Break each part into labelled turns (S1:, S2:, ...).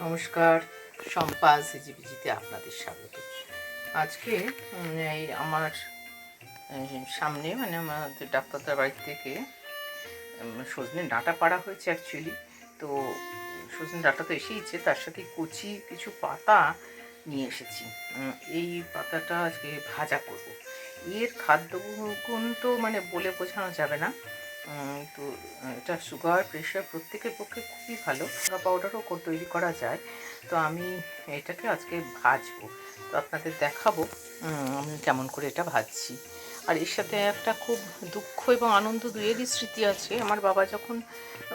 S1: নমস্কার সম্পা সিজিবিজিতে আপনাদের স্বাগত। আজকে এই আমার সামনে মানে আমাদের ডাক্তারদার বাড়ি থেকে সজনে ডাঁটা পাড়া হয়েছে অ্যাকচুয়ালি তো সজনে ডাঁটা তো এসেইছে তার সাথে কচি কিছু পাতা নিয়ে এসেছি। এই পাতাটা আজকে ভাজা করব। এর খাদ্যগুণ তো মানে বলে বোঝানো যাবে না। তো এটা সুগার প্রেশার প্রত্যেকের পক্ষে খুবই ভালো। পাউডারও তৈরি করা যায়। তো আমি এটাকে আজকে ভাজবো। তো আপনাদের দেখাবো আমি কেমন করে এটা ভাজছি। আর এর সাথে একটা খুব দুঃখ এবং আনন্দ দুয়েরই স্মৃতি আছে। আমার বাবা যখন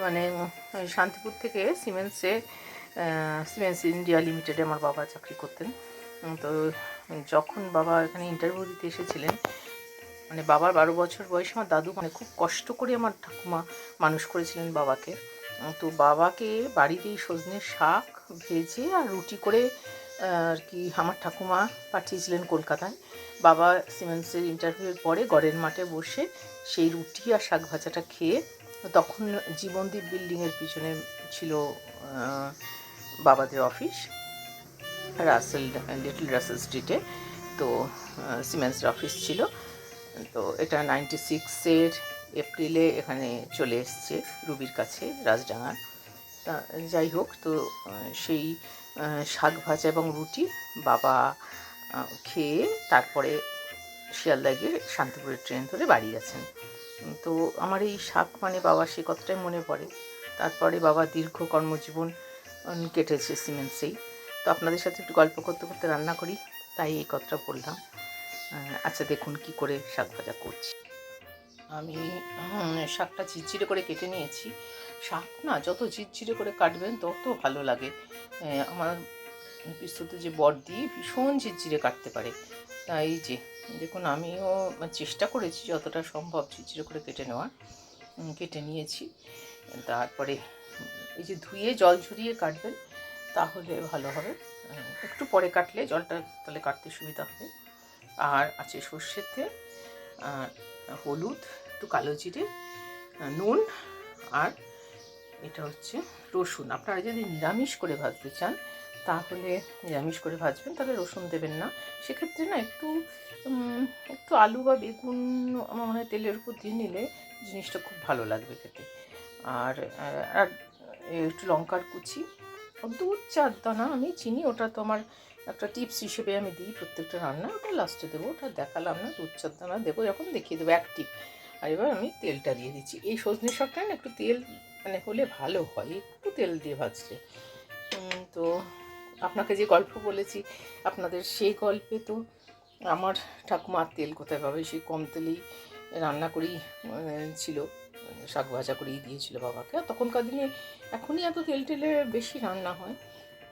S1: মানে শান্তিপুর থেকে সিমেন্সে সিমেন্স ইন্ডিয়া লিমিটেডে আমার বাবা চাকরি করতেন। তো যখন বাবা এখানে ইন্টারভিউ দিতে এসেছিলেন মানে বাবার বারো বছর বয়সে আমার দাদু মানে খুব কষ্ট করে আমার ঠাকুমা মানুষ করেছিলেন বাবাকে। তো বাবাকে বাড়িতেই এই সজনের শাক ভেজে আর রুটি করে আর কি আমার ঠাকুমা পাঠিয়েছিলেন কলকাতায়। বাবা সিমেন্সের ইন্টারভিউয়ের পরে গড়ের মাঠে বসে সেই রুটি আর শাক ভাজাটা খেয়ে তখন জীবনদীপ বিল্ডিংয়ের পিছনে ছিল বাবাদের অফিস রাসেল লিটল রাসেল স্ট্রিটে তো সিমেন্সের অফিস ছিল। তো এটা নাইনটি সিক্সের এপ্রিলে এখানে চলে এসছে রুবির কাছে রাজডাঙ্গা তা যাই হোক, তো সেই শাক ভাজা এবং রুটি বাবা খেয়ে তারপরে শিয়ালদা গিয়ে শান্তিপুরের ট্রেন ধরে বাড়ি গেছেন। তো আমার এই শাক মানে বাবা সে কথাটাই মনে পড়ে। তারপরে বাবা দীর্ঘ কর্মজীবন কেটেছে সিমেন্টসেই তো আপনাদের সাথে একটু গল্প করতে করতে রান্না করি, তাই এই কথাটা বললাম। আচ্ছা দেখুন কি করে শাক ভাজা করছি। আমি শাকটা ঝিরঝিরে করে কেটে নিয়েছি। শাক না, যত ঝিরঝিরে করে কাটবেন, তত ভালো লাগে। আমার পিস্তুতে যে বর দিয়ে ভীষণ ঝিরঝিরে কাটতে পারে। তাই যে, দেখুন, আমিও চেষ্টা করেছি যতটা সম্ভব ঝিরঝিরে করে কেটে নেওয়ার। কেটে নিয়েছি। তারপরে, এই যে ধুয়ে জল ঝরিয়ে কাটবেন, তাহলে ভালো হবে। একটু পরে কাটলে জলটা তাহলে কাটতে সুবিধা হবে। আর আছে সর্ষের তেল, আর হলুদ, একটু কালো জিরে নুন, আর এটা হচ্ছে রসুন। আপনারা যদি নিরামিষ করে ভাজতে চান, তাহলে নিরামিষ করে ভাজবেন, তাহলে রসুন দেবেন না। সেক্ষেত্রে না একটু একটু আলু বা বেগুন আমার মনে হয় তেলের উপর দিয়ে নিলে জিনিসটা খুব ভালো লাগবে খেতে। আর আর একটু লঙ্কার কুচি দু চার দানা, আমি চিনি, ওটা তো আমার একটা টিপস হিসেবে আমি দিই প্রত্যেকটা রান্না ওটা লাস্টে দেবো, ওটা দেখালাম না দু চার দানা দেবো যখন দেখিয়ে দেবো এক টিপ আর এবার আমি তেলটা দিয়ে দিচ্ছি। এই সজনে শাকটা না একটু তেল মানে হলে ভালো হয়, একটু তেল দিয়ে ভাজলে। তো আপনাকে যে গল্প বলেছি, আপনাদের সেই গল্পে তো আমার ঠাকুমার তেল কোথায় পাবে? সেই কম তেলেই রান্না করেই ছিল, শাক ভাজা করেই দিয়েছিল বাবাকে। তখনকার দিনে এখনই এত তেল টেলে বেশি রান্না হয়।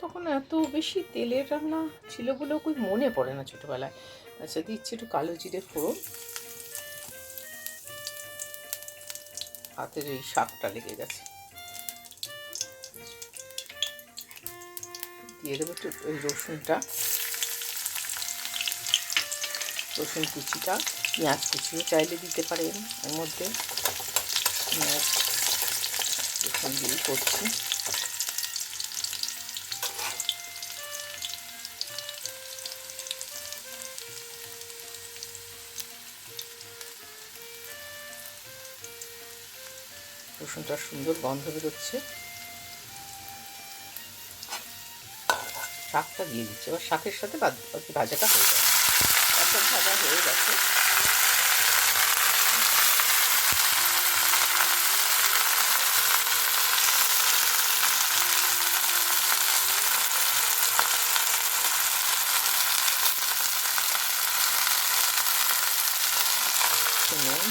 S1: তখন এত বেশি তেলের রান্না ছিল বলেও কই মনে পড়ে না ছোটোবেলায়। আচ্ছা দিচ্ছি একটু কালো জিরে ফোড়ন। হাতের এই শাকটা লেগে গেছে। দিয়ে দেবো একটু ওই রসুনটা। রসুন কুচিটা, পেঁয়াজ কুচিও চাইলে দিতে পারেন এর মধ্যে। পেঁয়াজ রসুন দিয়ে করছি। রসুনটার সুন্দর গন্ধ বেরোচ্ছে। শাকটা দিয়ে দিচ্ছে। এবার শাকের সাথে ভাজাটা হয়ে যাবে শাকটা ভাজা হয়ে গেছে। শুনুন।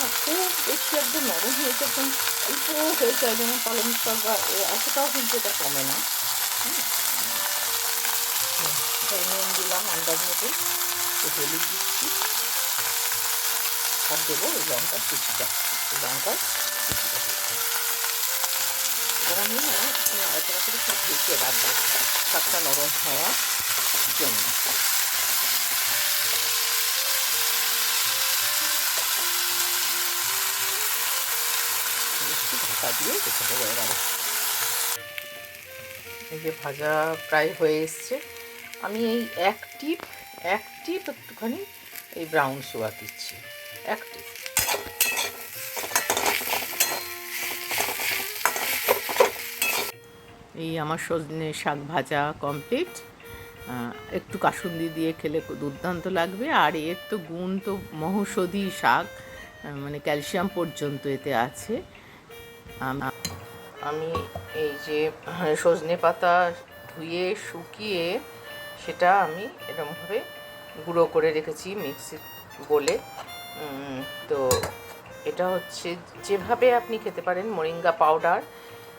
S1: না খুব বেশি একদম নরম হয়েছে একদম অল্প হয়ে যায়, যেমন পালং শাক বা এতটাও কিন্তু এটা কমে না। এবার নুন দিলাম, আন্দাজ মতো হলুদ দিচ্ছি। আর দেবো ওই লঙ্কার কুচিটা। লঙ্কার কুচিটা। এবার আমি না করে একটু ঢেকে রাখব। নরম হওয়ার জন্য। এই যে ভাজা প্রায় হয়ে এসছে। আমি এই এক টিপ এক টিপ একটুখানি এই ব্রাউন সুগার দিচ্ছি। এক টিপ। এই আমার সজনে শাক ভাজা কমপ্লিট একটু কাসুন্দি দিয়ে খেলে দুর্দান্ত লাগবে। আর এর তো গুণ তো মহৌষধি শাক মানে ক্যালসিয়াম পর্যন্ত এতে আছে। আম- এই যে সজনে পাতা ধুয়ে, শুকিয়ে সেটা আমি এরকমভাবে গুঁড়ো করে রেখেছি মিক্সি বলে তো এটা হচ্ছে যেভাবে আপনি খেতে পারেন মোরিঙ্গা পাউডার।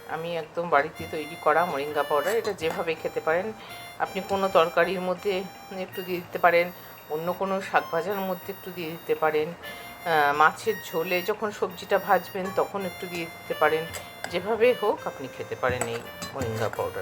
S1: আমি একদম বাড়িতে তৈরি করা মোরিঙ্গা পাউডার। এটা যেভাবে খেতে পারেন, আপনি কোনো তরকারির মধ্যে একটু দিয়ে দিতে পারেন, অন্য কোনো শাক ভাজার মধ্যে একটু দিয়ে দিতে পারেন। মাছের ঝোলে যখন সবজিটা ভাজবেন তখন একটু দিয়ে দিতে পারেন। যেভাবে হোক আপনি খেতে পারেন এই মরিঙ্গা পাউডার।